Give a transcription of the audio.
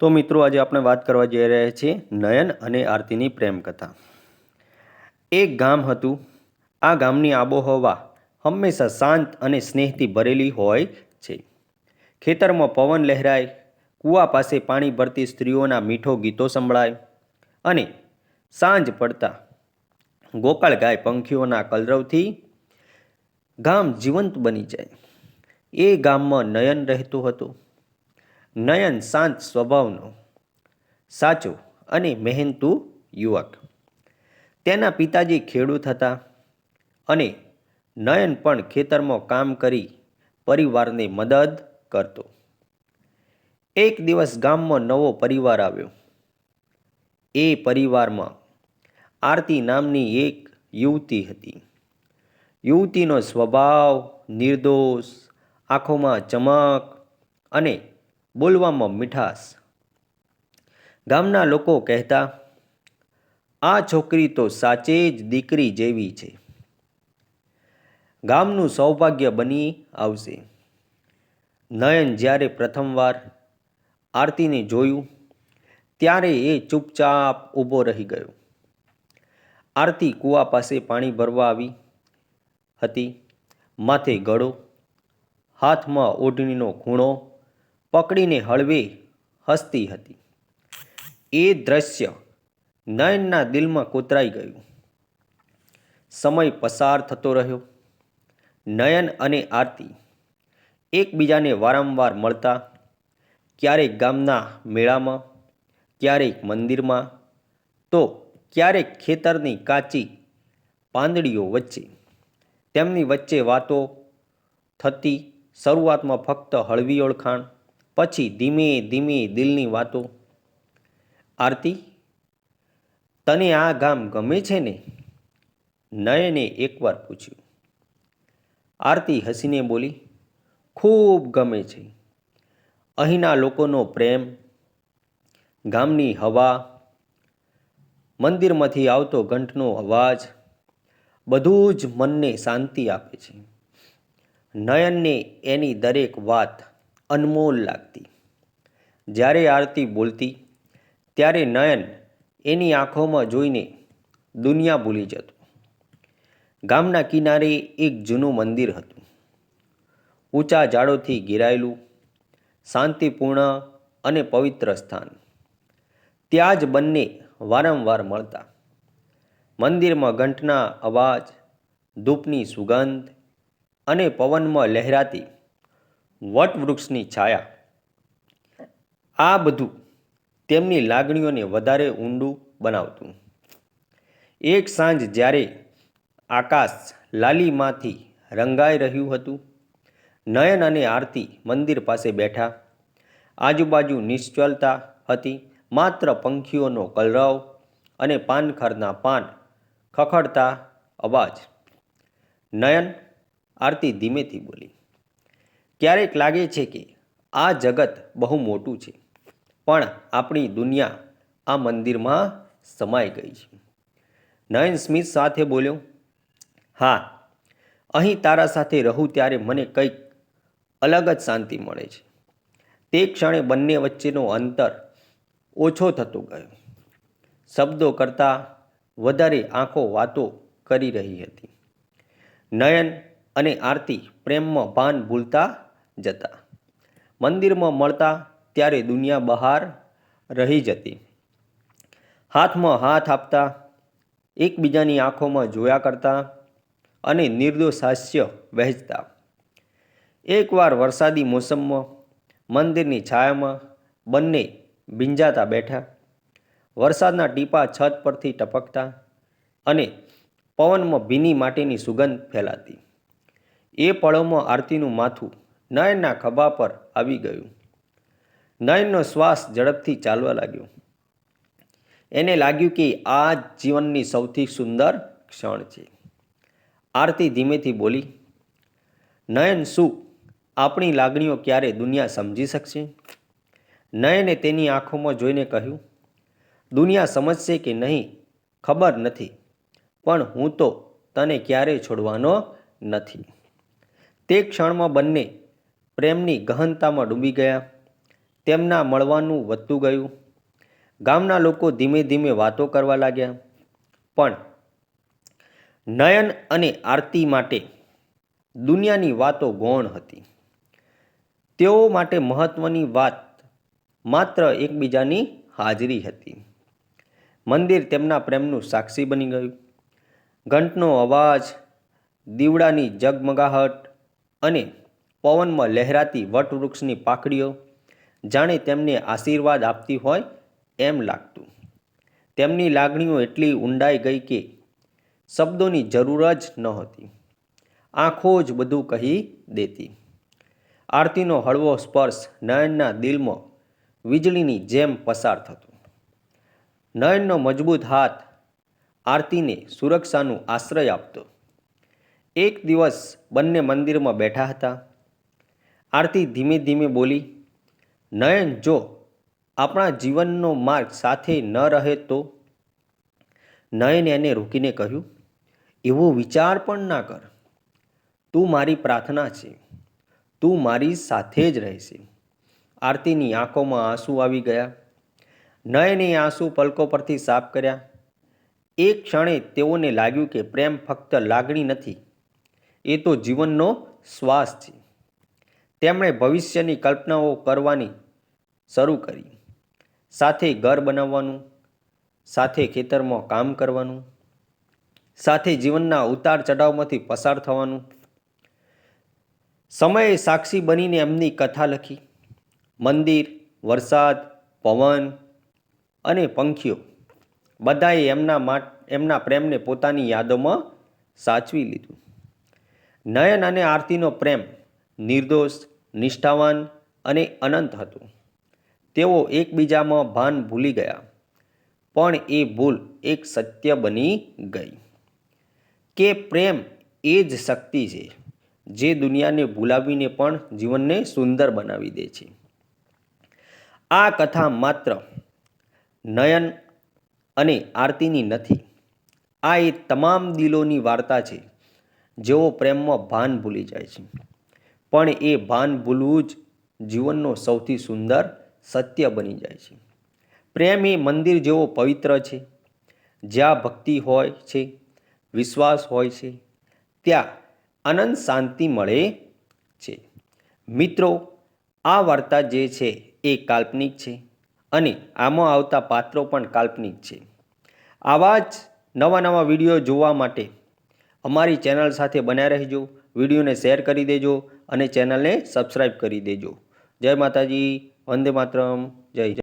તો મિત્રો, આજે આપણે વાત કરવા જઈ રહ્યા છીએ નયન અને આરતીની પ્રેમ કથા એક ગામ હતું. આ ગામની આબોહવા હંમેશા શાંત અને સ્નેહથી ભરેલી હોય છે. ખેતરમાં પવન લહેરાય, કૂવા પાસે પાણી ભરતી સ્ત્રીઓના મીઠો ગીતો સંભળાય અને સાંજ પડતા ગોકાળ ગાય પંખીઓના કલરવથી ગામ જીવંત બની જાય. એ ગામમાં નયન રહેતો હતો. નયન શાંત સ્વભાવનો. સાચો અને મહેનતુ યુવક. તેના પિતાજી ખેડૂત હતા અને નયન પણ ખેતરમાં કામ કરી પરિવારને મદદ કરતો. એક દિવસ ગામમાં નવો પરિવાર આવ્યો. એ પરિવારમાં આરતી નામની એક યુવતી હતી. યુવતીનો સ્વભાવ નિર્દોષ, આંખોમાં ચમક અને બોલવામાં મીઠાશ. ગામના લોકો કહેતા, આ છોકરી તો સાચે જ દીકરી જેવી છે. ગામનું સૌભાગ્ય બની આવશે. નયન જ્યારે પ્રથમવાર આરતીને જોયું, ત્યારે એ ચૂપચાપ ઊભો રહી ગયો. આરતી કૂવા પાસે પાણી ભરવા આવી હતી. માથે ગળો, હાથમાં ઓઢણીનો ખૂણો પકડીને હળવે હસતી હતી. એ દ્રશ્ય નયનના દિલમાં કોતરાઈ ગયું. સમય પસાર થતો રહ્યો. નયન અને આરતી એકબીજાને વારંવાર મળતા, ક્યારેક ગામના મેળામાં, ક્યારેક મંદિરમાં, તો ક્યારેક ખેતરની કાચી પાંદડીઓ વચ્ચે. તેમની વચ્ચે વાતો થતી શરૂઆતમાં ફક્ત હળવી ઓળખાણ પછી ધીમે ધીમે દિલની વાતો, આરતી, તને આ ગામ ગમે છે ને? નયને એકવાર પૂછ્યું. આરતી હસીને બોલી, ખૂબ ગમે છે. અહીંના લોકોનો પ્રેમ, ગામની હવા, મંદિરમાંથી આવતો ઘંટનો અવાજ, બધું જ મનને શાંતિ આપે છે. નયનને એની દરેક વાત અનમોલ લાગતી. જ્યારે આરતી બોલતી, ત્યારે નયન એની આંખોમાં જોઈને દુનિયા ભૂલી જતો. ગામના કિનારે એક જૂનું મંદિર હતું. ઊંચા ઝાડોથી ઘેરાયેલું, શાંતિપૂર્ણ અને પવિત્ર સ્થાન. ત્યાં જ બંને વારંવાર મળતા. મંદિરમાં ઘંટના અવાજ, ધૂપની સુગંધ અને પવનમાં લહેરાતી વટવૃક્ષની છાયા. આ બધું તેમની લાગણીઓને વધારે ઊંડું બનાવતું. એક સાંજ જ્યારે આકાશ લાલીમાંથી રંગાઈ રહ્યું હતું, નયન અને આરતી મંદિર પાસે બેઠા, આજુબાજુ નિશ્ચલતા હતી, માત્ર પંખીઓનો કલરવ અને પાનખરના પાન, ખખડતા અવાજ. નયન આરતી ધીમેથી બોલી ક્યારેક લાગે છે કે આ જગત બહુ મોટું છે, પણ આપણી દુનિયા આ મંદિરમાં સમાઈ ગઈ છે. નયન સ્મિત સાથે બોલ્યો, હા, અહીં તારા સાથે રહું ત્યારે મને કંઈક અલગ જ શાંતિ મળે છે. તે ક્ષણે બંને વચ્ચેનો અંતર ઓછો થતો ગયો. શબ્દો કરતાં વધારે આંખો વાતો કરી રહી હતી. નયન અને આરતી પ્રેમમાં ભાન ભૂલતા જતા. મંદિરમાં મળતા ત્યારે દુનિયા બહાર રહી જતી. હાથમાં હાથ આપતા, એકબીજાની આંખોમાં જોયા કરતા અને નિર્દોષ હાસ્ય વહેંચતા. એકવાર વરસાદી મોસમમાં મંદિરની છાયામાં બંને ભીંજાતા બેઠા, વરસાદના ટીપા છત પરથી ટપકતા અને પવનમાં ભીની માટીની સુગંધ ફેલાતી. એ પળોમાં આરતીનું માથું નયનના ખભા પર આવી ગયું. નયનનો શ્વાસ ઝડપથી ચાલવા લાગ્યો. એને લાગ્યું કે આ જીવનની સૌથી સુંદર ક્ષણ છે. આરતી ધીમેથી બોલી, નયન શું, આપણી લાગણીઓ ક્યારે દુનિયા સમજી શકશે? નયને તેની આંખોમાં જોઈને કહ્યું, દુનિયા સમજશે કે નહીં, ખબર નથી, પણ હું તો તને ક્યારેય છોડવાનો નથી. તે ક્ષણમાં બંને પ્રેમની ગહનતામાં ડૂબી ગયા. તેમના મળવાનું વધતું ગયું. ગામના લોકો ધીમે ધીમે વાતો કરવા લાગ્યા. પણ નયન અને આરતી માટે દુનિયાની વાતો ગૌણ હતી. તેઓ માટે મહત્વની વાત માત્ર એકબીજાની હાજરી હતી. મંદિર તેમના પ્રેમનું સાક્ષી બની ગયું. ઘંટનો અવાજ, દીવડાની જગમગાહટ અને પવનમાં લહેરાતી વટવૃક્ષની પાકડીઓ જાણે તેમને આશીર્વાદ આપતી હોય એમ લાગતું. તેમની લાગણીઓ એટલી ઊંડાઈ ગઈ કે શબ્દોની જરૂર જ નહોતી આંખો જ બધું કહી દેતી. આરતીનો હળવો સ્પર્શ નયનના દિલમાં વીજળીની જેમ પસાર થતો. નયનનો મજબૂત હાથ આરતીને સુરક્ષાનું આશ્રય આપતો. એક દિવસ બંને મંદિરમાં બેઠા હતા. આરતી ધીમે ધીમે બોલી, નયન, જો આપણા જીવનનો માર્ગ સાથે ન રહે તો? નયન એને રોકીને કહ્યું, એવો વિચાર પણ ના કર. તું મારી પ્રાર્થના છે. તું મારી સાથે જ રહેશે. આરતીની આંખોમાં આંસુ આવી ગયા. નયને આંસુ પલકો પરથી સાફ કર્યા. એક ક્ષણે તેઓને લાગ્યું કે પ્રેમ ફક્ત લાગણી નથી, એ તો જીવનનો શ્વાસ છે. તેમણે ભવિષ્યની કલ્પનાઓ કરવાની શરૂ કરી. સાથે ઘર બનાવવાનું, સાથે ખેતરમાં કામ કરવાનું, સાથે જીવનના ઉતાર ચઢાવમાંથી પસાર થવાનું. સમયે સાક્ષી બનીને એમની કથા લખી. મંદિર, વરસાદ, પવન અને પંખીઓ બધાએ એમના માટ એમના પ્રેમને પોતાની યાદોમાં સાચવી લીધું. નયન અને આરતીનો પ્રેમ નિર્દોષ, નિષ્ઠાવાન અને અનંત હતું. તેઓ એકબીજામાં ભાન ભૂલી ગયા, પણ એ ભૂલ એક સત્ય બની ગઈ. કે પ્રેમ એ જ શક્તિ છે, જે દુનિયાને ભૂલાવીને પણ જીવનને સુંદર બનાવી દે છે. આ કથા માત્ર નયન અને આરતીની નથી, આ એ તમામ દિલોની વાર્તા છે, જેઓ પ્રેમમાં ભાન ભૂલી જાય છે. પણ એ ભાન ભૂલવું જ જીવનનો સૌથી સુંદર સત્ય બની જાય છે. પ્રેમ એ મંદિર જેવો પવિત્ર છે. જ્યાં ભક્તિ હોય છે, વિશ્વાસ હોય છે, ત્યાં અનંત શાંતિ મળે છે. મિત્રો, આ વાર્તા જે છે એ કાલ્પનિક છે અને આમાં આવતા પાત્રો પણ કાલ્પનિક છે. આવા જ નવા નવા વીડિયો જોવા માટે અમારી ચેનલ સાથે બન્યા રહેજો. વિડીયોને શેર કરી દેજો. અને ચેનલને સબસ્ક્રાઈબ કરી દેજો. જય માતાજી વંદે માતરમ જય